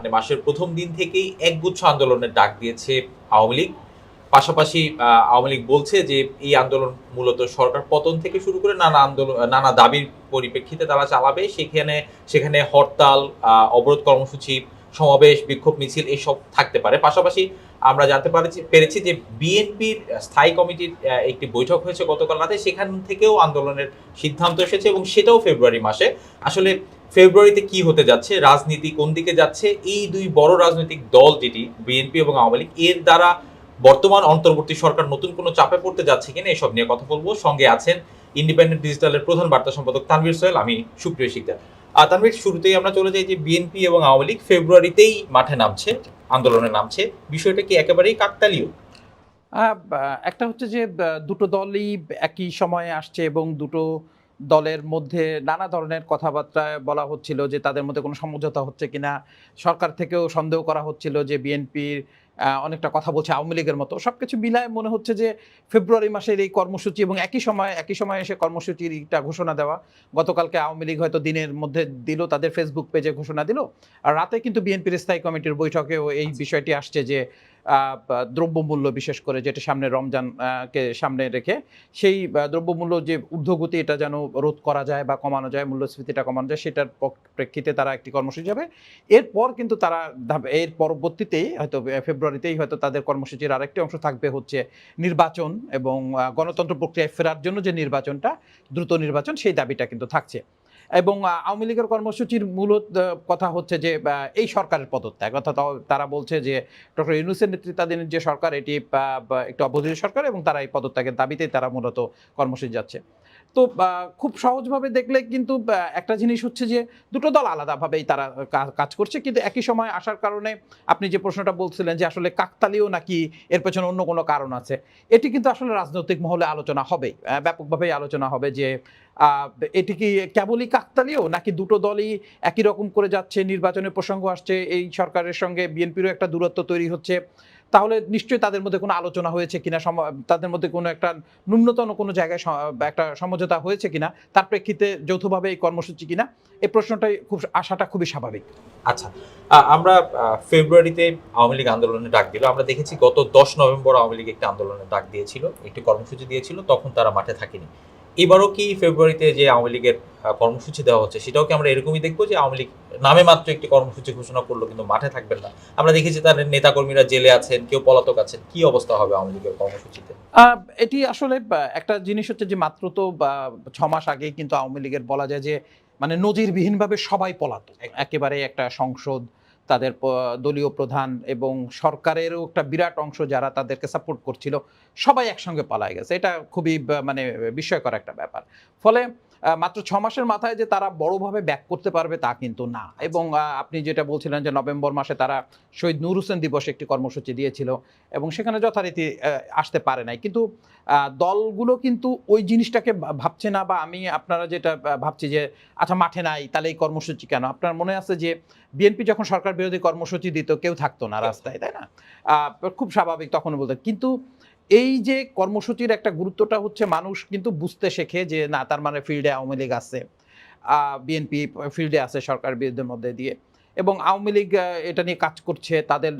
মানে মাসের প্রথম দিন থেকেই একগুচ্ছ আন্দোলনের ডাক দিয়েছে আওয়ামী লীগ। পাশাপাশি আওয়ামী লীগ বলছে যে এই আন্দোলন মূলত সরকার পতন থেকে শুরু করে নানা আন্দোলন, নানা দাবির পরিপ্রেক্ষিতে তারা চালাবে। সেখানে সেখানে হরতাল অবরোধ কর্মসূচি, সমাবেশ, বিক্ষোভ মিছিল এসব থাকতে পারে। পাশাপাশি আমরা জানতে পারছি, পেরেছি যে বিএনপির স্থায়ী কমিটির একটি বৈঠক হয়েছে গতকাল রাতে। সেখান থেকেও আন্দোলনের সিদ্ধান্ত এসেছে এবং সেটাও ফেব্রুয়ারি মাসে। আসলে ফেব্রুয়ারিতে কি হতে যাচ্ছে? রাজনীতি কোন দিকে যাচ্ছে? এই দুই বড় রাজনৈতিক দল যেটি, বিএনপি এবং আওয়ামী লীগ, এর দ্বারা বর্তমান অন্তর্বর্তী সরকার নতুন কোনো চাপে পড়তে যাচ্ছে কিনা এসব নিয়ে কথা বলব। সঙ্গে আছেন ইন্ডিপেন্ডেন্ট ডিজিটালের প্রধান বার্তা সম্পাদক তানভীর সোহেল, আমি সুপ্রিয় শিকদার। আর তানভীর, শুরুতেই আমরা চলে যাই যে বিএনপি এবং আওয়ামী লীগ ফেব্রুয়ারিতেই মাঠে নামছে, আন্দোলনে নামছে। বিষয়টা কি একেবারেই কাকতালীয়? একটা হচ্ছে যে দুটো দলই একই সময়ে আসছে এবং দুটো দলের মধ্যে নানা ধরনের কথাবার্তা বলা হচ্ছিল যে তাদের মধ্যে কোনো সমঝোতা হচ্ছে কিনা। সরকার থেকেও সন্দেহ করা হচ্ছিল যে বিএনপির অনেকটা কথা বলছে আওয়ামী লীগের মতো। সব কিছু মিলায় মনে হচ্ছে যে ফেব্রুয়ারি মাসের এই কর্মসূচি এবং একই সময়, একই সময়ে এসে কর্মসূচির একটা ঘোষণা দেওয়া। গতকালকে আওয়ামী লীগ হয়তো দিনের মধ্যে দিল, তাদের ফেসবুক পেজে ঘোষণা দিল। আর রাতে কিন্তু বিএনপির স্থায়ী কমিটির বৈঠকেও এই বিষয়টি আসছে যে দ্রব্যমূল্য বিশেষ করে যেটা সামনে রমজান আহ, কে সামনে রেখে সেই দ্রব্যমূল্য যে ঊর্ধ্বগতি এটা যেন রোধ করা যায় বা কমানো যায় মূল্যস্ফীতিটা কমানো যায় সেটার প্রেক্ষিতে তারা একটি কর্মসূচি যাবে। এরপর কিন্তু তারা এর পরবর্তীতেই হয়তো ফেব্রুয়ারিতেই হয়তো তাদের কর্মসূচির আরেকটি অংশ থাকবে হচ্ছে নির্বাচন এবং গণতন্ত্র প্রক্রিয়ায় ফেরার জন্য যে নির্বাচনটা দ্রুত নির্বাচন সেই দাবিটা কিন্তু থাকছে। এবং আওয়ামী লীগের কর্মসূচির মূল কথা হচ্ছে যে এই সরকারের পদত্যাগ। অর্থাৎ তারা বলছে যে, ডক্টর ইউনুসের নেতৃত্বাধীন যে সরকার, এটি একটি অপোজিট সরকার এবং তারা এই পদত্যাগের দাবিতেই তারা মূলত কর্মসূচি যাচ্ছে। তো খুব সহজভাবে দেখলে কিন্তু একটা জিনিস হচ্ছে যে, দুটো দল আলাদাভাবেই তারা কাজ করছে। কিন্তু একই সময় আসার কারণে আপনি যে প্রশ্নটা বলছিলেন যে, আসলে কাকতালীয় নাকি এর পেছনে অন্য কোনো কারণ আছে, এটি কিন্তু আসলে রাজনৈতিক মহলে আলোচনা হবে ব্যাপকভাবেই আলোচনা হবে যে এটি কি কেবলই কাকতালীয় নাকি দুটো দলই একই রকম করে যাচ্ছে, নির্বাচনের প্রসঙ্গ আসছে, এই সরকারের সঙ্গে বিএনপিরও একটা দূরত্ব তৈরি হচ্ছে তাহলে নিশ্চয়ই তাদের মধ্যে কোনো আলোচনা হয়েছে কিনা তাদের মধ্যে কোনো একটা ন্যূনতম কোনো জায়গায় একটা সমঝোতা হয়েছে কিনা, তার প্রেক্ষিতে যৌথভাবে এই কর্মসূচি কিনা এই প্রশ্নটাই খুব, আশাটা খুবই স্বাভাবিক। আচ্ছা আমরা ফেব্রুয়ারিতে আওয়ামী লীগ আন্দোলনের ডাক দিল। আমরা দেখেছি গত দশ নভেম্বর আওয়ামী লীগ একটি আন্দোলনে ডাক দিয়েছিল, একটি কর্মসূচি দিয়েছিল, তখন তারা মাঠে থাকেনি। এবারও কি ফেব্রুয়ারিতে যে আওয়ামী লীগের কর্মসূচি দেওয়া হচ্ছে সেটাও কি আমরা এরকমই দেখব যে আওয়ামী লীগ নামে মাত্র একটি কর্মসূচি ঘোষণা করল কিন্তু মাঠে থাকবেন না? আমরা দেখেছি তার নেতাকর্মীরা জেলে আছেন কেউ পলাতক আছেন কি অবস্থা হবে আওয়ামী লীগের কর্মসূচিতে? আহ, এটি আসলে একটা জিনিস হচ্ছে যে মাত্র তো ছ মাস আগেই কিন্তু আওয়ামী লীগের বলা যায় যে মানে নজিরবিহীনভাবে সবাই পলাতক। একেবারে একটা সংসদ তাদের দলীয় প্রধান এবং সরকারেরও একটা বিরাট অংশ যারা তাদেরকে সাপোর্ট করছিল, সবাই একসঙ্গে পালায় গেছে। এটা খুবই মানে বিস্ময়কর একটা ব্যাপার। ফলে মাত্র ছ মাসের মাথায় যে তারা বড়ভাবে ব্যাক করতে পারবে তা কিন্তু না। এবং আপনি যেটা বলছিলেন যে নভেম্বর মাসে তারা শহীদ নূর হোসেন দিবসে একটি কর্মসূচি দিয়েছিল এবং সেখানে যথারীতি আসতে পারে নাই। কিন্তু দলগুলো কিন্তু ওই জিনিসটাকে ভাবছে না বা আমি আপনারা যেটা ভাবছি যে আচ্ছা মাঠে নাই তাহলে এই কর্মসূচি কেন? আপনার মনে আছে যে বিএনপি যখন সরকার বিরোধী কর্মসূচি দিত কেউ থাকতো না রাস্তায় তাই না? খুব স্বাভাবিক তখন বলতে। কিন্তু এই যে কর্মসূচির একটা গুরুত্বটা হচ্ছে মানুষ কিন্তু বুঝতে শেখে যে না তার মানে ফিল্ডে আওয়ামী লীগ আছে বিএনপি ফিল্ডে আছে সরকার বিরুদ্ধের মধ্যে দিয়ে। এবং আওয়ামী লীগ এটা নিয়ে কাজ করছে তাদের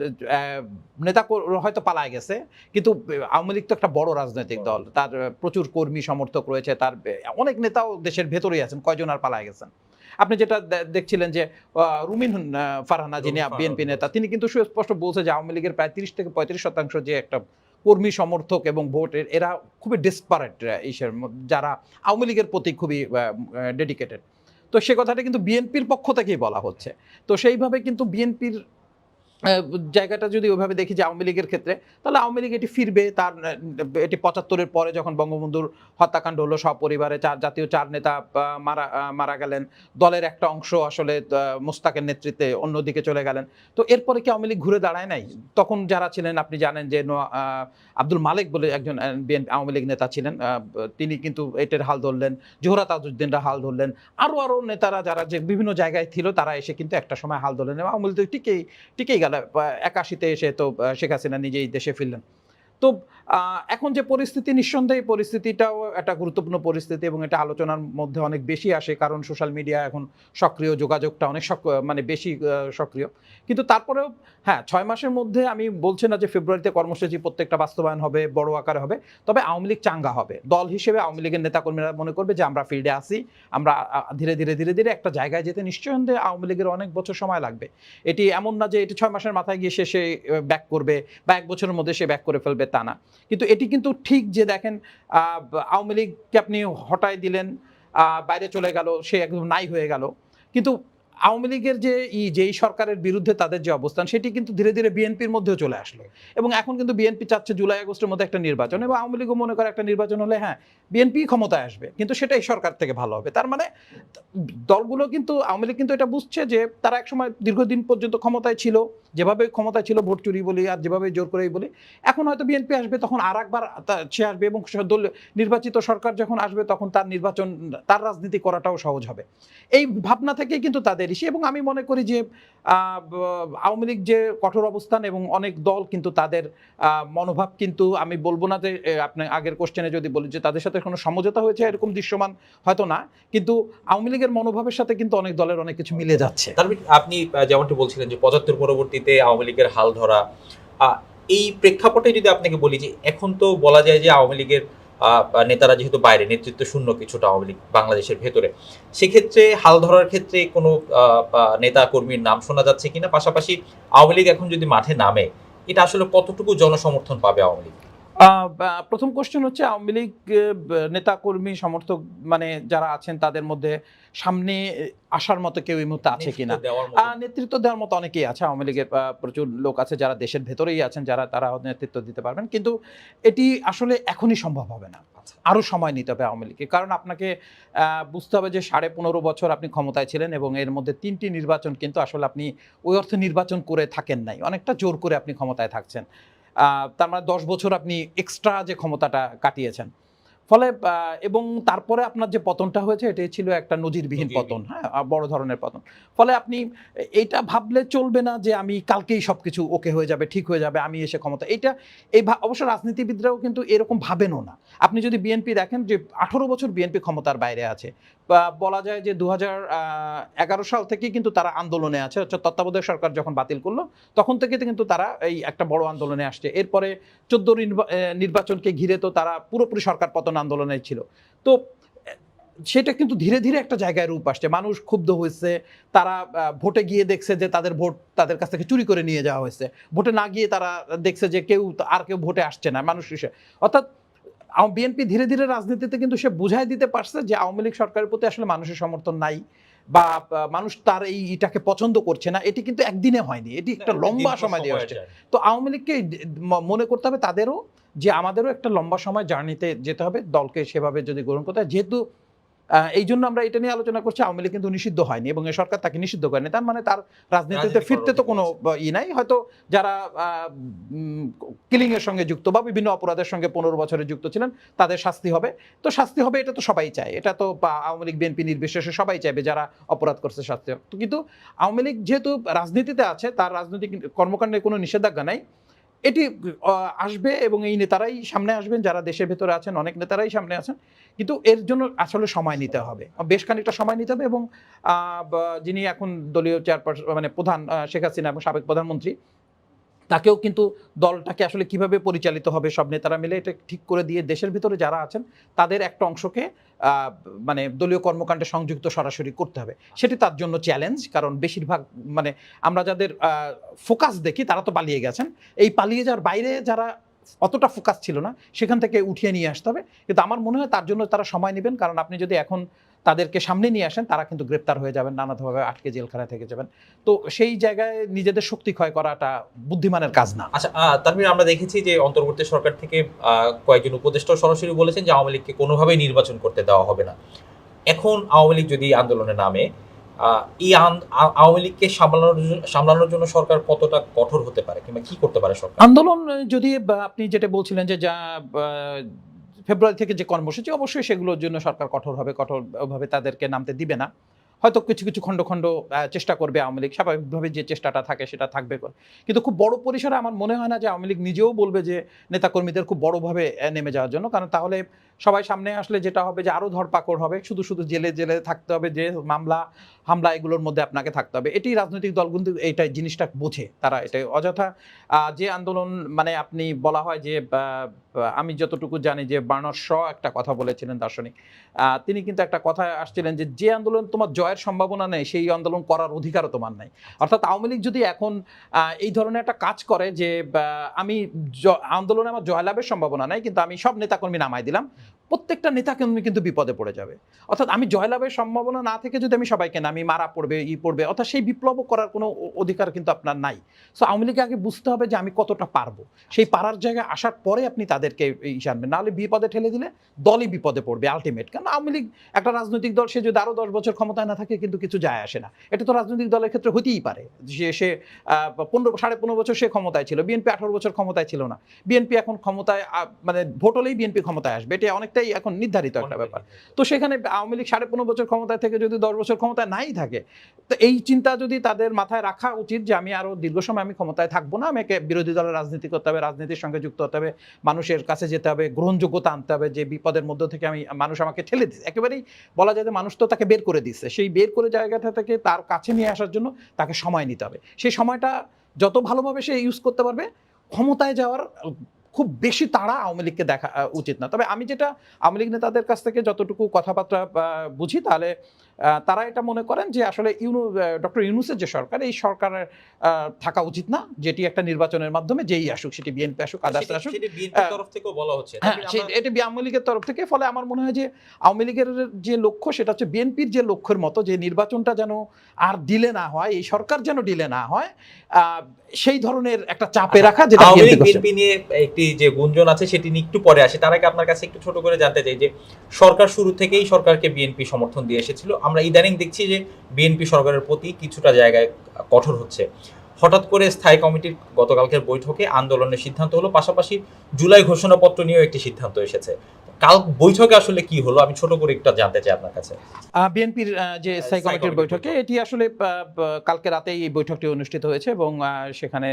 নেতা হয়তো পালায় গেছে কিন্তু আওয়ামী লীগ তো একটা বড় রাজনৈতিক দল। তার প্রচুর কর্মী সমর্থক রয়েছে তার অনেক নেতাও দেশের ভেতরেই আছেন কয়জন আর পালায় গেছেন। আপনি যেটা দেখছিলেন যে রুমিন ফারহানা যিনি বিএনপি নেতা তিনি কিন্তু সুস্পষ্ট বলছে যে আওয়ামী লীগের প্রায় তিরিশ থেকে পঁয়ত্রিশ শতাংশ যে একটা কর্মী সমর্থক এবং ভোটের, এরা খুবই ডিসপারেট ইসের যারা আওয়ামী লীগের প্রতি খুবই ডেডিকেটেড তো সে কথাটা কিন্তু বিএনপির পক্ষ থেকেই বলা হচ্ছে। তো সেইভাবে কিন্তু বিএনপির জায়গাটা যদি ওইভাবে দেখি যে আওয়ামী লীগের ক্ষেত্রে, তাহলে আওয়ামী লীগ এটি ফিরবে তার, এটি পঁচাত্তরের পরে যখন বঙ্গবন্ধুর হত্যাকাণ্ড হলো, সপরিবারে চার, জাতীয় চার নেতা মারা মারা গেলেন। দলের একটা অংশ আসলে মোস্তাকের নেতৃত্বে অন্যদিকে চলে গেলেন। তো এরপরে কি আওয়ামী লীগ ঘুরে দাঁড়ায় নাই? তখন যারা ছিলেন, আপনি জানেন যে আব্দুল মালিক বলে একজন বিএনপি, আওয়ামী লীগ নেতা ছিলেন তিনি কিন্তু এটের হাল ধরলেন জোহরা তাজউদ্দিনরা হাল ধরলেন। আরও আরও নেতারা যারা যে বিভিন্ন জায়গায় ছিল, তারা এসে কিন্তু একটা সময় হাল ধরলেন। এবং আওয়ামী লীগ টিকেই টিকেই গেল। একাশিতে এসে তো শেখ হাসিনা নিজেই দেশে ফিরলেন। তো এখন যে পরিস্থিতি, নিঃসন্দেহে পরিস্থিতিটাও একটা গুরুত্বপূর্ণ পরিস্থিতি এবং এটা আলোচনার মধ্যে অনেক বেশি আসে, কারণ সোশ্যাল মিডিয়া এখন সক্রিয়, যোগাযোগটা অনেক মানে বেশি সক্রিয়। কিন্তু তারপরেও হ্যাঁ ছয় মাসের মধ্যে আমি বলছি না যে ফেব্রুয়ারিতে কর্মসূচি প্রত্যেকটা বাস্তবায়ন হবে, বড় আকারে হবে, তবে আওয়ামী লীগ চাঙ্গা হবে। দল হিসেবে আওয়ামী লীগের নেতাকর্মীরা মনে করবে যে আমরা ফিল্ডে আসি আমরা ধীরে ধীরে ধীরে ধীরে একটা জায়গায় যেতে নিশ্চয়ই আওয়ামী লীগের অনেক বছর সময় লাগবে। এটি এমন না যে এটি ছয় মাসের মাথায় গিয়ে সে সে ব্যাক করবে বা এক বছরের মধ্যে সে ব্যাক করে ফেলবে তা না। কিন্তু এটি কিন্তু ঠিক যে দেখেন আওয়ামী লীগকে আপনি হটাই দিলেন বাইরে চলে গেল, সে একদম নাই হয়ে গেল। কিন্তু আওয়ামী লীগের যে ই, যেই সরকারের বিরুদ্ধে তাদের যে অবস্থান, সেটি কিন্তু ধীরে ধীরে বিএনপির মধ্যেও চলে আসলো। এবং এখন কিন্তু বিএনপি চাচ্ছে জুলাই, আগস্টের মধ্যে একটা নির্বাচন এবং আওয়ামী লীগও মনে করে একটা নির্বাচন হলে হ্যাঁ বিএনপি ক্ষমতায় আসবে। কিন্তু সেটাই সরকার থেকে ভালো হবে। তার মানে দলগুলো কিন্তু, আওয়ামী লীগ কিন্তু এটা বুঝছে যে, তারা একসময় দীর্ঘদিন পর্যন্ত ক্ষমতায় ছিল, যেভাবে ক্ষমতায় ছিল ভোট চুরি বলি আর যেভাবে জোর করেই বলি, এখন হয়তো বিএনপি আসবে তখন আর একবার সে আসবে এবং দল, নির্বাচিত সরকার যখন আসবে তখন তার নির্বাচন, তার রাজনীতি করাটাও সহজ হবে। এই ভাবনা থেকেই কিন্তু তাদের ইসে এবং আমি মনে করি যে আওয়ামী লীগ যে কঠোর অবস্থান এবং অনেক দল কিন্তু তাদের মনোভাব কিন্তু আমি বলব না যে আপনি আগের কোশ্চেনে যদি বলি যে, তাদের সাথে কোনো সমঝোতা হয়েছে এরকম দৃশ্যমান হয়তো না। কিন্তু আওয়ামী লীগের মনোভাবের সাথে কিন্তু অনেক দলের অনেক কিছু মিলে যাচ্ছে। আপনি যেমনটি বলছিলেন যে, পঁচাত্তর পরবর্তীতে আওয়ামী লীগের হাল ধরা এই প্রেক্ষাপটে যদি আপনাকে বলি যে, এখন তো বলা যায় যে, আওয়ামী লীগের নেতারা যেহেতু বাইরে, নেতৃত্ব শূন্য কিছুটা আওয়ামী লীগ বাংলাদেশের ভেতরে। সেক্ষেত্রে হাল ধরার ক্ষেত্রে কোনো নেতা কর্মীর নাম শোনা যাচ্ছে কিনা? পাশাপাশি আওয়ামী লীগ এখন যদি মাঠে নামে, এটা আসলে কতটুকু জনসমর্থন পাবে আওয়ামী লীগ? প্রথম কোশ্চেন হচ্ছে আওয়ামী লীগ নেতা কর্মী সমর্থক মানে যারা আছেন তাদের মধ্যে সামনে আসার মতো কেউ এই মুহূর্তে আছে কিনা? নেতৃত্ব দেওয়ার মতো অনেকেই আছে। আওয়ামী লীগের প্রচুর লোক আছে যারা দেশের ভেতরেই আছেন যারা তারা নেতৃত্ব দিতে পারবেন। কিন্তু এটি আসলে এখনই সম্ভব হবে না। আচ্ছা। আরও সময় নিতে হবে আওয়ামী লীগকে। কারণ আপনাকে বুঝতে হবে যে সাড়ে পনেরো বছর আপনি ক্ষমতায় ছিলেন এবং এর মধ্যে তিনটি নির্বাচন কিন্তু আসলে আপনি ওই অর্থে নির্বাচন করে থাকেন নাই। অনেকটা জোর করে আপনি ক্ষমতায় থাকছেন। তার মানে দশ বছর আপনি এক্সট্রা যে ক্ষমতাটা কাটিয়েছেন। ফলে এবং তারপরে আপনার যে পতনটা হয়েছে এটাই ছিল একটা নজিরবিহীন। পতন হ্যাঁ বড় ধরনের পতন। ফলে আপনি এইটা ভাবলে চলবে না যে আমি কালকেই সব কিছু ওকে হয়ে যাবে ঠিক হয়ে যাবে আমি এসে ক্ষমতা এটা এই অবশ্য রাজনীতিবিদরাও কিন্তু এরকম ভাবেনও না। আপনি যদি বিএনপি দেখেন যে আঠারো বছর বিএনপি ক্ষমতার বাইরে আছে বলা যায় যে দু এগারো সাল থেকেই কিন্তু তারা আন্দোলনে আছে তত্ত্বাবধায়ক সরকার যখন বাতিল করল তখন থেকে তো কিন্তু তারা এই একটা বড় আন্দোলনে আসছে। এরপরে চোদ্দ নির্বাচনকে ঘিরে তো তারা পুরোপুরি সরকার পতন আন্দোলনে ছিল। তো, সেটা কিন্তু ধীরে ধীরে একটা জায়গায় রূপ আসছে। মানুষ ক্ষুব্ধ হয়েছে, তারা ভোটে গিয়ে দেখছে যে তাদের ভোট তাদের কাছ থেকে চুরি করে নিয়ে যাওয়া হয়েছে। ভোটে না গিয়ে তারা দেখছে যে কেউ আর কেউ ভোটে আসছে না, মানুষ অর্থাৎ বিএনপি ধীরে ধীরে রাজনীতিতে কিন্তু সে বুঝাই দিতে পারছে যে আওয়ামী লীগ সরকারের প্রতি আসলে মানুষের সমর্থন নাই। বা মানুষ তার এই এটাকে পছন্দ করছে না এটি কিন্তু একদিনে হয়নি এটি একটা লম্বা সময় দিয়ে আসছে। তো আওয়ামী লীগকে মনে করতে হবে তাদেরও যে আমাদেরও একটা লম্বা সময় জার্নিতে যেতে হবে দলকে সেভাবে যদি গ্রহণ করতে হয় যেহেতু এই জন্য আমরা এটা নিয়ে আলোচনা করছি। আওয়ামী লীগ কিন্তু নিষিদ্ধ হয়নি এবং এই সরকার তাকে নিষিদ্ধ করেনি। তার মানে তার রাজনীতিতে ফিরতে তো কোনো ই নাই। হয়তো যারা কিলিং এর সঙ্গে যুক্ত বা বিভিন্ন অপরাধের সঙ্গে পনেরো বছরে যুক্ত ছিলেন তাদের শাস্তি হবে। তো শাস্তি হবে এটা তো সবাই চায়। এটা তো আওয়ামী লীগ বিএনপি নির্বিশেষে সবাই চাইবে যারা অপরাধ করছে শাস্তি হোক। কিন্তু আওয়ামী লীগ যেহেতু রাজনীতিতে আছে তার রাজনৈতিক কর্মকাণ্ডে কোনো নিষেধাজ্ঞা নাই। এটি আসবে এবং এই নেতারাই সামনে আসবেন, যারা দেশের ভেতরে আছেন, অনেক নেতারাই সামনে আছেন। কিন্তু এর জন্য আসলে সময় নিতে হবে। বেশ খানিকটা সময় নিতে হবে এবং যিনি এখন দলীয় চেয়ারপারসন মানে প্রধান শেখ হাসিনা এবং সাবেক প্রধানমন্ত্রী, তাকেও কিন্তু দলটাকে আসলে কীভাবে পরিচালিত হবে সব নেতারা মিলে, এটা ঠিক করে দিয়ে দেশের ভিতরে যারা আছেন, তাদের একটা অংশকে মানে দলীয় কর্মকাণ্ডে সংযুক্ত সরাসরি করতে হবে। সেটি তার জন্য চ্যালেঞ্জ কারণ বেশিরভাগ মানে আমরা যাদের ফোকাস দেখি, তারা তো পালিয়ে গেছেন। এই পালিয়ে যাওয়ার বাইরে যারা অতটা ফোকাস ছিল না, সেখান থেকে উঠিয়ে নিয়ে আসতে হবে। কিন্তু আমার মনে হয় তার জন্য তারা সময় নেবেন, কারণ আপনি যদি এখন তাদেরকে সামনে নিয়ে আসেন তারা কিন্তু গ্রেপ্তার হয়ে যাবেন নানাভাবে আটকে জেলখানায় থেকে যাবেন। তো সেই জায়গায় নিজেদের শক্তি ক্ষয় করাটা বুদ্ধিমানের কাজ না। আচ্ছা তারপরে আমরা দেখেছি যে অন্তর্বর্তী সরকার থেকে কয়েকজন উপদেষ্টা সরাসরি বলেছেন যে আওয়ামী লীগকে কোনোভাবেই নির্বাচন করতে দেওয়া হবে না। এখন আওয়ামী লীগ যদি আন্দোলনে নামে এই আওয়ামী লীগকে সামলানোর জন্য- সামলানোর জন্য সরকার কতটা কঠোর হতে পারে কিংবা কি করতে পারে সরকার? আন্দোলন যদি আপনি যেটা বলছিলেন যে যা ফেব্রুয়ারি থেকে যে কর্মসূচি, অবশ্যই সেগুলোর জন্য সরকার কঠোরভাবে কঠোরভাবে তাদেরকে নামতে দিবে না। হয়তো কিছু কিছু খণ্ড খণ্ড চেষ্টা করবে আওয়ামী লীগ। স্বাভাবিকভাবে যে চেষ্টাটা থাকে সেটা থাকবে। কিন্তু খুব বড় পরিসরে আমার মনে হয় না যে আওয়ামী লীগ নিজেও বলবে যে নেতাকর্মীদের খুব বড়ভাবে নেমে যাওয়ার জন্য। কারণ তাহলে সবাই সামনে আসলে যেটা হবে যে আরও ধরপাকড় হবে। শুধু শুধু জেলে জেলে থাকতে হবে যে মামলা হামলা এগুলোর মধ্যে আপনাকে থাকতে হবে। এটি রাজনৈতিক দল কিন্তু এইটা জিনিসটা বোঝে। তারা এটা অযথা যে আন্দোলন মানে আপনি বলা হয় যে আমি যতটুকু জানি যে বার্নার শ একটা কথা বলেছিলেন দার্শনিক। তিনি কিন্তু একটা কথা আসছিলেন যে যে আন্দোলন তোমার জয়ের সম্ভাবনা নেই, সেই আন্দোলন করার অধিকারও তোমার নাই। অর্থাৎ আওয়ামী লীগ যদি এখন এই ধরনের একটা কাজ করে যে আমি আন্দোলনে আমার জয়লাভের সম্ভাবনা নাই, কিন্তু আমি সব নেতাকর্মী নামাই দিলাম, প্রত্যেকটা নেতাকর্মী কিন্তু বিপদে পড়ে যাবে। অর্থাৎ আমি জয়লাভের সম্ভাবনা না থেকে যদি আমি সবাইকে নামি মারা পড়বে ই পড়বে অর্থাৎ সেই বিপ্লব করার কোনো অধিকার কিন্তু আপনার নাই। সো আওয়ামী লীগকে আগে বুঝতে হবে যে আমি কতটা পারব। সেই পারার জায়গায় আসার পরে আপনি তাদেরকে ইসে আনবেন। নাহলে বিপদে ঠেলে দিলে দলই বিপদে পড়বে আলটিমেট কারণ আওয়ামী লীগ একটা রাজনৈতিক দল সে যদি আরও দশ বছর ক্ষমতায় না থাকে কিন্তু কিছু যায় আসে না। এটা তো রাজনৈতিক দলের ক্ষেত্রে হতেই পারে। যে সে পনেরো সাড়ে পনেরো বছর সে ক্ষমতায় ছিল বিএনপি আঠারো বছর ক্ষমতায় ছিল না। বিএনপি এখন ক্ষমতায় মানে ভোট হলেই বিএনপি ক্ষমতায় আসবে। এটা অনেকটাই এখন নির্ধারিত একটা ব্যাপার। তো সেখানে আওয়ামী লীগ সাড়ে পনেরো বছর ক্ষমতায় থেকে যদি দশ বছর ক্ষমতায় নাই থাকে। তো এই চিন্তা যদি তাদের মাথায় রাখা উচিত যে আমি আরও দীর্ঘ সময় আমি ক্ষমতায় থাকব না আমাকে বিরোধী দলের রাজনীতি করতে হবে, রাজনীতির সঙ্গে যুক্ত হতে হবে, মানুষের কাছে যেতে হবে, গ্রহণযোগ্যতা আনতে হবে, যে বিপদের মধ্য থেকে আমি মানুষ আমাকে ঠেলে দিচ্ছে একেবারেই বলা যায় যে মানুষ তো তাকে বের করে দিচ্ছে সেই বের করে জায়গাটা থেকে তার কাছে নিয়ে আসার জন্য তাকে সময় নিতে হবে। সেই সময়টা যত ভালোভাবে সে ইউজ করতে পারবে, ক্ষমতায় যাওয়ার খুব বেশি তাড়া আওয়ামী লীগকে দেখা উচিত না। তবে আমি যেটা আওয়ামী লীগ নেতাদের কাছ থেকে যতটুকু কথাবার্তা বুঝি, তাহলে তারা এটা মনে করেন যে আসলে ইউনু ডক্টর ইউনুসের যে সরকার এই সরকারের থাকা উচিত না। যেটি একটা নির্বাচনের মাধ্যমে যেই আসুক সেটি বিএনপি আসুক আদার্স আসুক সেটি বিএনপির আহ, তরফ থেকেও বলা হচ্ছে। হ্যাঁ এটি আওয়ামী লীগের তরফ থেকে ফলে আমার মনে হয় যে আওয়ামী লীগের যে লক্ষ্য সেটা হচ্ছে বিএনপির যে লক্ষ্যের মতো যে নির্বাচনটা যেন আর ডিলে না হয় এই সরকার যেন ডিলে না হয় সেই ধরনের একটা চাপে রাখা যেটা। বিএনপি নিয়ে একটি যে গুঞ্জন আছে সেটি নিয়ে একটু পরে আসে। তার আগে আপনার কাছে একটু ছোট করে জানতে চাই যে সরকার শুরু থেকেই সরকারকে বিএনপি সমর্থন দিয়ে এসেছিল। আমরা ইদানিং দেখছি যে বিএনপি সরকারের প্রতি কিছুটা জায়গায় কঠোর হচ্ছে। হঠাৎ করে স্থায়ী কমিটির গতকালকের বৈঠকে আন্দোলনের সিদ্ধান্ত হলো পাশাপাশি জুলাই ঘোষণাপত্র নিয়েও একটি সিদ্ধান্ত এসেছে। কাল বৈঠকে আসলে কি হলো? আমি ছোট করে একটু জানতে চাই আপনার কাছে। বিএনপির যে স্থায়ী স্থায়ী কমিটির বৈঠকে এটি আসলে কালকে রাতেই এই বৈঠকটি অনুষ্ঠিত হয়েছে এবং আহ, সেখানে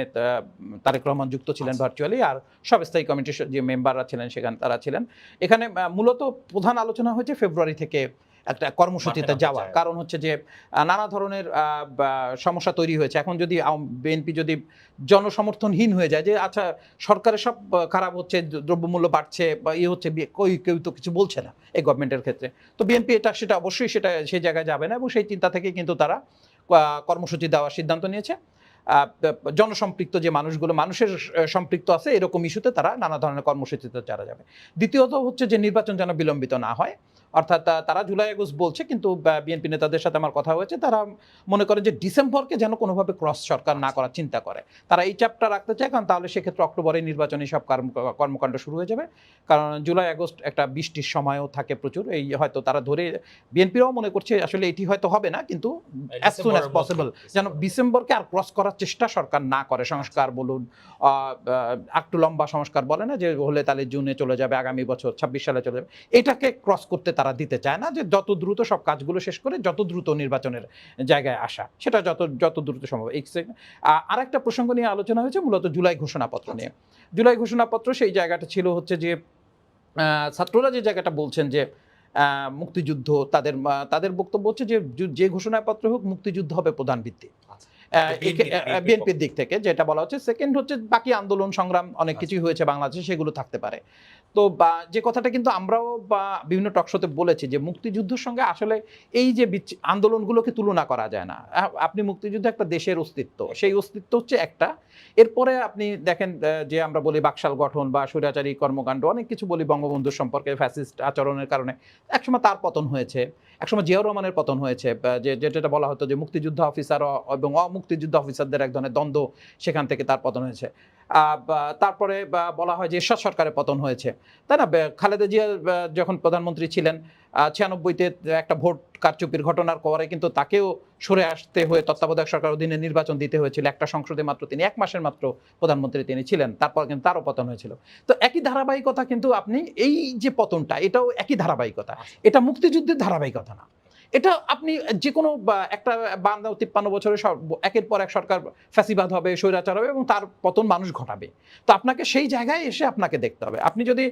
তারেক রহমান যুক্ত ছিলেন আচ্ছা। ভার্চুয়ালি আর সব স্থায়ী কমিটির যে মেম্বাররা ছিলেন সেখানে তারা ছিলেন। এখানে মূলত প্রধান আলোচনা হয়েছে ফেব্রুয়ারি থেকে একটা কর্মসূচিতে যাওয়া কারণ হচ্ছে যে নানা ধরনের সমস্যা তৈরি হয়েছে। এখন যদি বিএনপি যদি জনসমর্থনহীন হয়ে যায় যে আচ্ছা সরকারের সব খারাপ হচ্ছে দ্রব্যমূল্য বাড়ছে বা ইয়ে হচ্ছে কই কেউ তো কিছু বলছে না এই গভর্নমেন্টের ক্ষেত্রে। তো বিএনপি এটা সেটা অবশ্যই সেটা সেই জায়গায় যাবে না এবং সেই চিন্তা থেকে কিন্তু তারা কর্মসূচি দেওয়ার সিদ্ধান্ত নিয়েছে। জনসম্পৃক্ত যে মানুষগুলো মানুষের সম্পৃক্ত আছে এরকম ইস্যুতে তারা নানা ধরনের কর্মসূচিতে যারা যাবে। দ্বিতীয়ত হচ্ছে যে নির্বাচন যেন বিলম্বিত না হয়। অর্থাৎ তারা জুলাই আগস্ট বলছে কিন্তু বিএনপি নেতাদের সাথে আমার কথা হয়েছে তারা মনে করেন যে ডিসেম্বরকে যেন কোনোভাবে ক্রস সরকার না করার চিন্তা করে। তারা এই চাপটা রাখতে চায় কারণ তাহলে সেক্ষেত্রে অক্টোবরে নির্বাচনী সব কর্মকাণ্ড শুরু হয়ে যাবে। কারণ জুলাই আগস্ট একটা বৃষ্টির সময়ও থাকে প্রচুর এই হয়তো তারা ধরে বিএনপিরাও মনে করছে আসলে এটি হয়তো হবে না কিন্তু অ্যাজ সুন অ্যাজ পসিবল যেন ডিসেম্বরকে আর ক্রস করার চেষ্টা সরকার না করে। সংস্কার বলুন একটু লম্বা সংস্কার বলে না যে হলে তাহলে জুনে চলে যাবে আগামী বছর ছাব্বিশ সালে চলে যাবে। এটাকে ক্রস করতে তারা দিতে চায় না যে যত দ্রুত সব কাজগুলো শেষ করে যত দ্রুত নির্বাচনের জায়গায় আসা, সেটা যত যত দ্রুত সম্ভব। আর একটা প্রসঙ্গ নিয়ে আলোচনা হয়েছে মূলত জুলাই ঘোষণাপত্র নিয়ে। জুলাই ঘোষণাপত্র সেই জায়গাটা ছিল হচ্ছে যে ছাত্ররা যে জায়গাটা বলছেন যে মুক্তিযুদ্ধ, তাদের তাদের বক্তব্য হচ্ছে যে যে ঘোষণাপত্র হোক মুক্তিযুদ্ধ হবে প্রধান ভিত্তি। আচ্ছা। আহ, বিএনপির দিক থেকে যেটা বলা হচ্ছে সেকেন্ড হচ্ছে বাকি আন্দোলন সংগ্রাম অনেক কিছুই হয়েছে বাংলাদেশে সেগুলো থাকতে পারে। তো বা যে কথাটা কিন্তু আমরাও বা বিভিন্ন টকশোতে বলেছি যে মুক্তিযুদ্ধের সঙ্গে আসলে এই যে আন্দোলনগুলোকে তুলনা করা যায় না। আপনি মুক্তিযুদ্ধ একটা দেশের অস্তিত্ব সেই অস্তিত্ব হচ্ছে একটা। এরপরে আপনি দেখেন যে আমরা বলি বাকশাল গঠন বা স্বৈরাচারী কর্মকাণ্ড অনেক কিছু বলি বঙ্গবন্ধুর সম্পর্কে ফ্যাসিস্ট আচরণের কারণে। একসময় তার পতন হয়েছে। একসময় জিয়াউর রহমানের পতন হয়েছে যে যেটা বলা হতো যে মুক্তিযুদ্ধ অফিসার এবং অমুক্তিযুদ্ধ অফিসারদের এক ধরনের দ্বন্দ্ব সেখান থেকে তার পতন হয়েছে। তারপরে বা বলা হয় যে এরশাদ সরকারের পতন হয়েছে। তাই না? খালেদা জিয়া যখন প্রধানমন্ত্রী ছিলেন ছিয়ানব্বইতে একটা ভোট কারচুপির ঘটনার পরে কিন্তু তাকেও সরে আসতে হয়ে তত্ত্বাবধায়ক সরকার অধীনে নির্বাচন দিতে হয়েছিল। একটা সংসদে মাত্র তিনি এক মাসের মাত্র প্রধানমন্ত্রী তিনি ছিলেন। তারপর কিন্তু তারও পতন হয়েছিল। তো একই ধারাবাহিকতা কিন্তু আপনি এই যে পতনটা এটাও একই ধারাবাহিকতা। এটা মুক্তিযুদ্ধের ধারাবাহিকতা না। এটা আপনি যে কোনো একটা বান্দা তিপ্পান্ন বছরের সর- একের পর এক সরকার ফ্যাসিবাদ হবে, স্বৈরাচার হবে এবং তার পতন মানুষ ঘটাবে। তো আপনাকে সেই জায়গায় এসে আপনাকে দেখতে হবে। আপনি যদি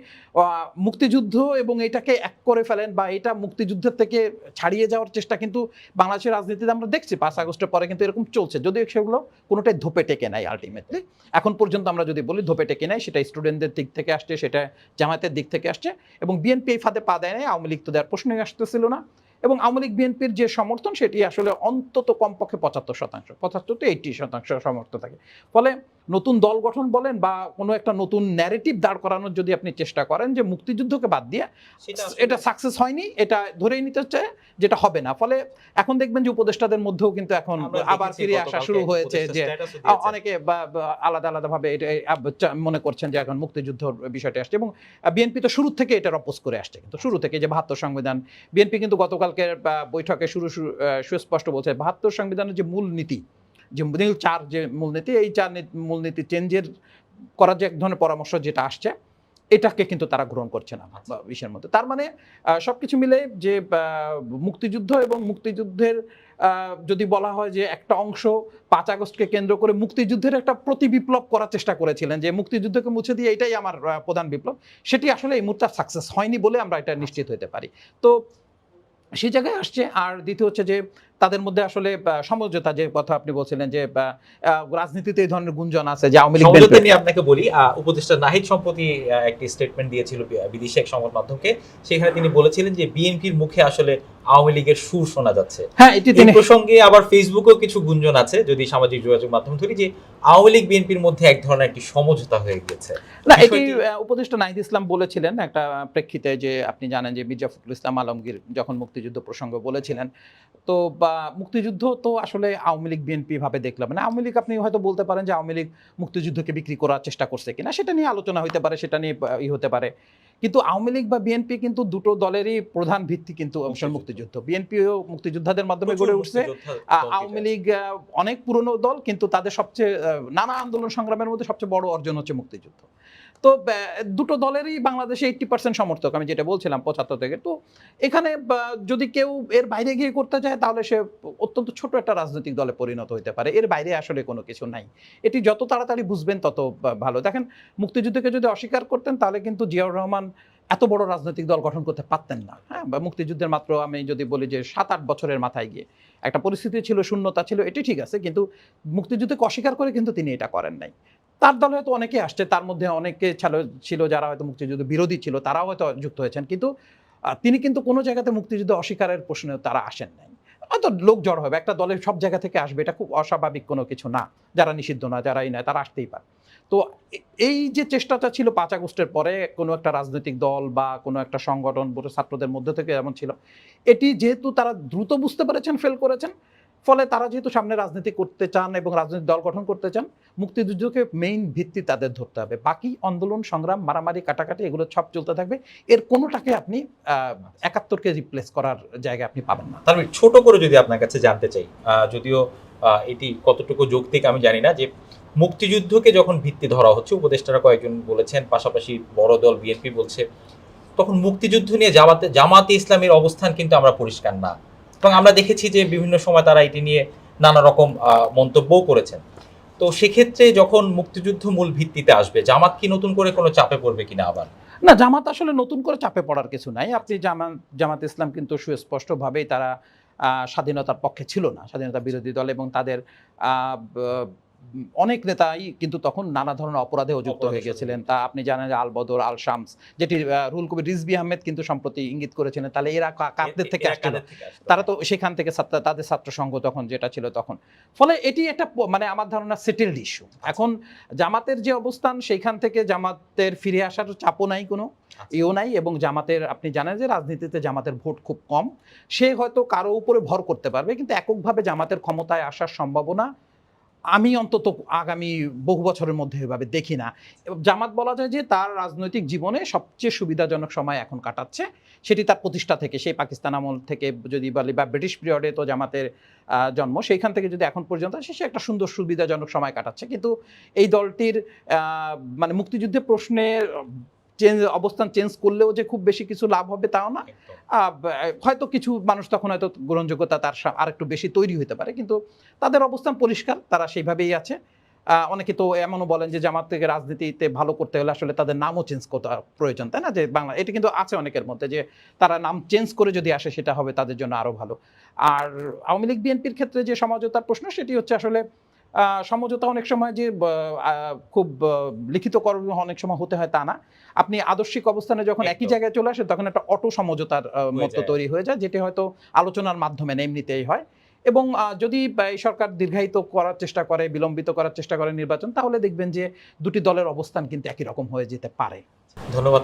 মুক্তিযুদ্ধ এবং এটাকে এক করে ফেলেন বা এটা মুক্তিযুদ্ধের থেকে ছাড়িয়ে যাওয়ার চেষ্টা কিন্তু বাংলাদেশের রাজনীতিতে আমরা দেখছি। পাঁচ আগস্টের পরে কিন্তু এরকম চলছে। যদিও সেগুলো কোনোটাই ধোপে টেকে নাই আলটিমেটলি এখন পর্যন্ত আমরা যদি বলি ধোপে টেকে নাই, সেটা স্টুডেন্টদের দিক থেকে আসছে, সেটা জামায়াতের দিক থেকে আসছে এবং বিএনপি এই ফাঁদে পা দেয় নাই, আওয়ামী লীগ তো দেওয়ার প্রশ্নই আসতেছিল না। এবং আওয়ামী লীগ বিএনপির যে সমর্থন, সেটি আসলে অন্তত কমপক্ষে পঁচাত্তর শতাংশ। পঁচাত্তর তো এইটি শতাংশ সমর্থন থাকে। ফলে নতুন দল গঠন বলেন বা কোনো একটা নতুন ন্যারেটিভ দাঁড় করানোর যদি আপনি চেষ্টা করেন যে মুক্তিযুদ্ধকে বাদ দিয়ে এটা সাকসেস হয়নি এটা ধরেই নিতে হচ্ছে যেটা হবে না ফলে এখন দেখবেন যে উপদেষ্টাদের মধ্যেও কিন্তু এখন আবার ফিরে আসা শুরু হয়েছে যে। অনেকে আলাদা আলাদাভাবে এটা মনে করছেন যে এখন মুক্তিযুদ্ধ বিষয়টা আসছে এবং বিএনপি তো শুরু থেকে এটার অপোজ করে আসছে কিন্তু শুরু থেকে যে বাহাত্তর সংবিধান বিএনপি কিন্তু গতকালকের বা, বৈঠকে শুরু শুরু সুস্পষ্ট বলছে বাহাত্তর সংবিধানের যে মূল নীতি যে নীল চার যে মূলনীতি এই চার নীতি- মূলনীতি চেঞ্জের করার যে এক ধরনের পরামর্শ যেটা আসছে এটাকে কিন্তু তারা গ্রহণ করছে না আচ্ছা। বিশ্বের মধ্যে তার মানে আহ, সবকিছু মিলে যে মুক্তিযুদ্ধ এবং মুক্তিযুদ্ধের যদি বলা হয় যে একটা অংশ পাঁচ আগস্টকে কেন্দ্র করে মুক্তিযুদ্ধের একটা প্রতি বিপ্লব করার চেষ্টা করেছিলেন যে মুক্তিযুদ্ধকে মুছে দিয়ে এটাই আমার প্রধান বিপ্লব সেটি আসলে এই মুহূর্তে সাকসেস হয়নি বলে আমরা এটা নিশ্চিত হতে পারি তো সেই জায়গায় আসছে আর দ্বিতীয় হচ্ছে যে তাদের মধ্যে আসলে সমঝোতা যে কথা আপনি বলছিলেন যে রাজনীতিতে এই ধরনের গুঞ্জন আছে যে আওয়ামী লীগ নিয়ে আপনাকে বলি উপদেষ্টা নাহিদ সম্প্রতি একটি স্টেটমেন্ট দিয়েছিল বিদেশি এক সংবাদ মাধ্যমকে। সেখানে তিনি বলেছিলেন যে বিএনপির মুখে আসলে আওয়ামী লীগের সুর শোনা যাচ্ছে। হ্যাঁ এটি তিনি প্রসঙ্গে আবার ফেসবুকেও কিছু গুঞ্জন আছে যদি সামাজিক যোগাযোগ মাধ্যম ধরি যে আওয়ামী লীগ বিএনপির মধ্যে এক ধরনের একটি সমঝোতা হয়ে গেছে না এটি উপদেষ্টা নাহিদ ইসলাম বলেছিলেন একটা প্রেক্ষিতে যে আপনি জানেন যে মির্জা ফখরুল ইসলাম আলমগীর যখন মুক্তিযুদ্ধ প্রসঙ্গ বলেছিলেন। তো বা মুক্তিযুদ্ধ তো আসলে আওয়ামী লীগ বিএনপি ভাবে দেখলাম। না আওয়ামী লীগ আপনি হয়তো বলতে পারেন যে আওয়ামী লীগ মুক্তিযুদ্ধকে বিক্রি করার চেষ্টা করছে কিনা সেটা নিয়ে আলোচনা হতে পারে সেটা নিয়ে ই হতে পারে। কিন্তু আওয়ামী লীগ বা বিএনপি কিন্তু দুটো দলেরই প্রধান ভিত্তি কিন্তু অবশ্য মুক্তিযুদ্ধ। বিএনপিও মুক্তিযোদ্ধাদের মাধ্যমে গড়ে উঠছে। আওয়ামী লীগ অনেক পুরনো দল কিন্তু তাদের সবচেয়ে নানা আন্দোলন সংগ্রামের মধ্যে সবচেয়ে বড় অর্জন হচ্ছে মুক্তিযুদ্ধ। তো দুটো দলেরই বাংলাদেশে এইটটি পার্সেন্ট সমর্থক, আমি যেটা বলছিলাম পঁচাত্তর থেকে। তো এখানে যদি কেউ এর বাইরে গিয়ে করতে চায়, তাহলে সে অত্যন্ত ছোট একটা রাজনৈতিক দলে পরিণত হতে পারে। এর বাইরে আসলে কোনো কিছু নাই। এটি যত তাড়াতাড়ি বুঝবেন, তত ভালো। দেখেন, মুক্তিযুদ্ধকে যদি অস্বীকার করতেন, তাহলে কিন্তু জিয়াউর রহমান এত বড় রাজনৈতিক দল গঠন করতে পারতেন না। হ্যাঁ বা, মুক্তিযুদ্ধের মাত্র আমি যদি বলি যে সাত আট বছরের মাথায় গিয়ে। একটা পরিস্থিতি ছিল, শূন্যতা ছিল, এটি ঠিক আছে, কিন্তু মুক্তিযুদ্ধকে অস্বীকার করে কিন্তু তিনি এটা করেন নাই। তার দলে হয়তো অনেকে আসছে, তার মধ্যে অনেকে ছিল যারা হয়তো মুক্তিযুদ্ধ বিরোধী ছিল, তারাও হয়তো যুক্ত হয়েছেন। কিন্তু তিনি কিন্তু কোনো জায়গাতে মুক্তিযুদ্ধ অস্বীকারের প্রশ্নে তারা আসেন নাই। হয়তো লোক জড় হবে, একটা দলের সব জায়গা থেকে আসবে, এটা খুব অস্বাভাবিক কোনো কিছু না। যারা নিষিদ্ধ না যারা এই নয়, তারা আসতেই পারে। তো এই যে চেষ্টাটা ছিল পাঁচ আগস্টের পরে কোনো একটা রাজনৈতিক দল বা কোনো একটা সংগঠন ছাত্রদের মধ্যে থেকে এমন ছিল, এটি যেহেতু তারা দ্রুত বুঝতে পেরেছেন, ফেল করেছেন ফলে তারা যেহেতু সামনে রাজনীতি করতে চান এবং রাজনৈতিক দল গঠন করতে চান, মুক্তিযুদ্ধকে মেইন ভিত্তি তাদের ধরতে হবে। বাকি আন্দোলন, সংগ্রাম, মারামারি, কাটাকাটি, এগুলো সব চলতে থাকবে। এর কোনোটাকে আপনি একাত্তরকে রিপ্লেস করার জায়গা আপনি পাবেন না। তাহলে ছোট করে যদি আপনার কাছে জানতে চাই যদিও এটি কতটুকু যৌক্তিক আমি জানি না, যে মুক্তিযুদ্ধকে যখন ভিত্তি ধরা হচ্ছে, উপদেষ্টারা কয়েকজন বলেছেন, পাশাপাশি বড় দল বিএনপি বলছে, তখন মুক্তিযুদ্ধ নিয়ে জামাতে জামাতে ইসলামের অবস্থান কিন্তু আমরা পরিষ্কার না। এবং আমরা দেখেছি যে বিভিন্ন সময় তারা এটি নিয়ে নানা রকম মন্তব্যও করেছেন। তো সেক্ষেত্রে যখন মুক্তিযুদ্ধ মূল ভিত্তিতে আসবে, জামাত কি নতুন করে কোনো চাপে পড়বে কিনা আবার? না, জামাত আসলে নতুন করে চাপে পড়ার কিছু নাই। আপনি জামাত জামাত ইসলাম কিন্তু সুস্পষ্টভাবেই তারা স্বাধীনতার পক্ষে ছিল না, স্বাধীনতা বিরোধী দল এবং তাদের অনেক নেতাই কিন্তু তখন নানা ধরনের অপরাধে অযুক্ত হয়ে গেছিলেন। তা আপনি জানেন যে আলবদর আল শামস যেটি রুহুল কবির রিজবি আহমেদ কিন্তু সম্প্রতি ইঙ্গিত করেছিলেন তাহলে এরা কা- কাদের থেকে আসছিল? তারা তো সেখান থেকে তাদের ছাত্র সংঘ তখন যেটা ছিল তখন। ফলে এটি একটা মানে আমার ধারণা সেটেলড ইস্যু এখন জামাতের যে অবস্থান সেইখান থেকে জামাতের ফিরে আসার চাপও নাই কোনো আচ্ছা। ইও নাই এবং জামাতের আপনি জানেন যে রাজনীতিতে জামাতের ভোট খুব কম। সে হয়তো কারও উপরে ভর করতে পারবে কিন্তু এককভাবে জামাতের ক্ষমতায় আসার সম্ভাবনা আমি অন্তত আগামী বহু বছরের মধ্যে এভাবে দেখি না। জামাত বলা যায় যে তার রাজনৈতিক জীবনে সবচেয়ে সুবিধাজনক সময় এখন কাটাচ্ছে, সেটি তার প্রতিষ্ঠা থেকে, সেই পাকিস্তান আমল থেকে যদি বলি বা ব্রিটিশ পিরিয়ডে তো জামাতের জন্ম, সেইখান থেকে যদি এখন পর্যন্ত আসে, সে একটা সুন্দর সুবিধাজনক সময় কাটাচ্ছে। কিন্তু এই দলটির মানে মুক্তিযুদ্ধের প্রশ্নে চেঞ্জ অবস্থান চেঞ্জ করলেও যে খুব বেশি কিছু লাভ হবে তাও না। হয়তো কিছু মানুষ তখন হয়তো গ্রহণযোগ্যতা তার সা- আরেকটু বেশি তৈরি হতে পারে কিন্তু তাদের অবস্থান পরিষ্কার তারা সেইভাবেই আছে। অনেকে তো এমনও বলেন যে জামাত থেকে রাজনীতিতে ভালো করতে হলে আসলে তাদের নামও চেঞ্জ করতে প্রয়োজন তাই না? যে বাংলা এটা কিন্তু আছে অনেকের মধ্যে যে তারা নাম চেঞ্জ করে যদি আসে সেটা হবে তাদের জন্য আরও ভালো। আর আওয়ামী লীগ বিএনপির ক্ষেত্রে যে সমঝোতার প্রশ্ন সেটি হচ্ছে আসলে সমঝোতা অনেক সময় যে খুব লিখিত কর্ম অনেক সময় হতে হয় তা না। আপনি আদর্শিক অবস্থানে যখন একই জায়গায় চলে আসে তখন একটা অটো সমঝোতার মতো তৈরি হয়ে যায় যেটি হয়তো আলোচনার মাধ্যমে এমনিতেই হয়। এবং যদি এই সরকার দীর্ঘায়িত করার চেষ্টা করে বিলম্বিত করার চেষ্টা করে নির্বাচন তাহলে দেখবেন যে দুটি দলের অবস্থান কিন্তু একই রকম হয়ে যেতে পারে। ধন্যবাদ